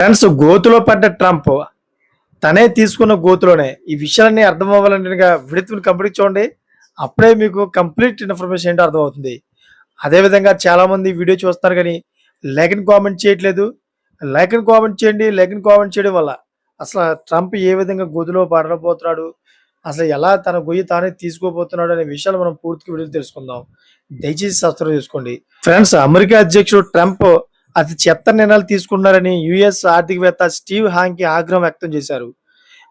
Friends గోతులో పడ్డ Trump తనే తీసుకున్న గోతులోనే ఈ విషయాలన్నీ అర్థం అవ్వాలంటేగా విడుతుని కంప్లీట్ చూడండి. అప్పుడే మీకు కంప్లీట్ ఇన్ఫర్మేషన్ ఏంటో అర్థమవుతుంది. అదేవిధంగా చాలామంది వీడియో చూస్తారు కానీ లైక్ అండ్ కామెంట్ చేయట్లేదు. లైక్ అండ్ కామెంట్ చేయండి. లైక్ అండ్ కామెంట్ చేయడం వల్ల అసలు ట్రంప్ ఏ విధంగా గోతులో పడబోతున్నాడు అసలు ఎలా తన గొయ్యి తానే తీసుకోబోతున్నాడు అనే విషయాలు మనం పూర్తిగా వీడియో తెలుసుకుందాం. దయచేసి సబ్స్క్రైబ్ చేసుకోండి. ఫ్రెండ్స్ అమెరికా అధ్యక్షుడు ట్రంప్ అతి చెత్త నిర్ణయాలు తీసుకున్నారని యుఎస్ ఆర్థికవేత్త స్టీవ్ హాంకి ఆగ్రహం వ్యక్తం చేశారు.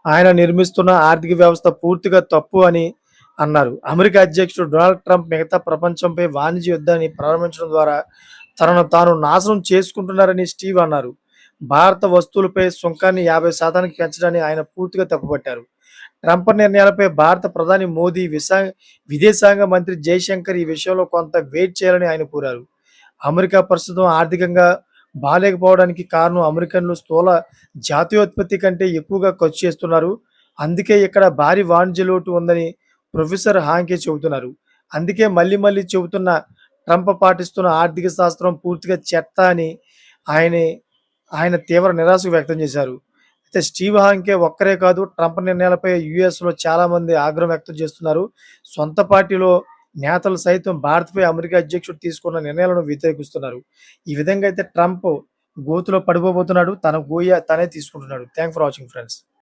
ఆయన నిర్మిస్తున్న ఆర్థిక వ్యవస్థ పూర్తిగా తప్పు అని అన్నారు. అమెరికా అధ్యక్షుడు డొనాల్డ్ ట్రంప్ మిగతా ప్రపంచంపై వాణిజ్య యుద్ధాన్ని ప్రారంభించడం ద్వారా తనను తాను నాశనం చేసుకుంటున్నారని స్టీవ్ అన్నారు. భారత వస్తువులపై సుంకాన్ని యాభై శాతానికి పెంచడాన్ని ఆయన పూర్తిగా తప్పుపట్టారు. ట్రంప్ నిర్ణయాలపై భారత ప్రధాని మోదీ విశా విదేశాంగ మంత్రి జైశంకర్ ఈ విషయంలో కొంత వెయిట్ చేయాలని ఆయన కోరారు. అమెరికా ప్రస్తుతం ఆర్థికంగా బాగాలేకపోవడానికి కారణం అమెరికన్లు స్థూల జాతీయోత్పత్తి కంటే ఎక్కువగా ఖర్చు చేస్తున్నారు. అందుకే ఇక్కడ భారీ వాణిజ్య లోటు ఉందని ప్రొఫెసర్ హాంకే చెబుతున్నారు. అందుకే మళ్ళీ మళ్ళీ చెబుతున్న ట్రంప్ పాటిస్తున్న ఆర్థిక శాస్త్రం పూర్తిగా చెత్త అని ఆయన ఆయన తీవ్ర నిరాశ వ్యక్తం చేశారు. అయితే స్టీవ్ హాంకే ఒక్కరే కాదు ట్రంప్ నిర్ణయాలపై యుఎస్లో చాలామంది ఆగ్రహం వ్యక్తం చేస్తున్నారు. సొంత పార్టీలో నేతలు సైతం భారత్పై అమెరికా అధ్యక్షుడు తీసుకున్న నిర్ణయాలను వ్యతిరేకిస్తున్నారు. ఈ విధంగా అయితే ట్రంప్ గోతులో పడిపోబోతున్నాడు. తన గోయ తనే తీసుకుంటున్నాడు. Thank for watching friends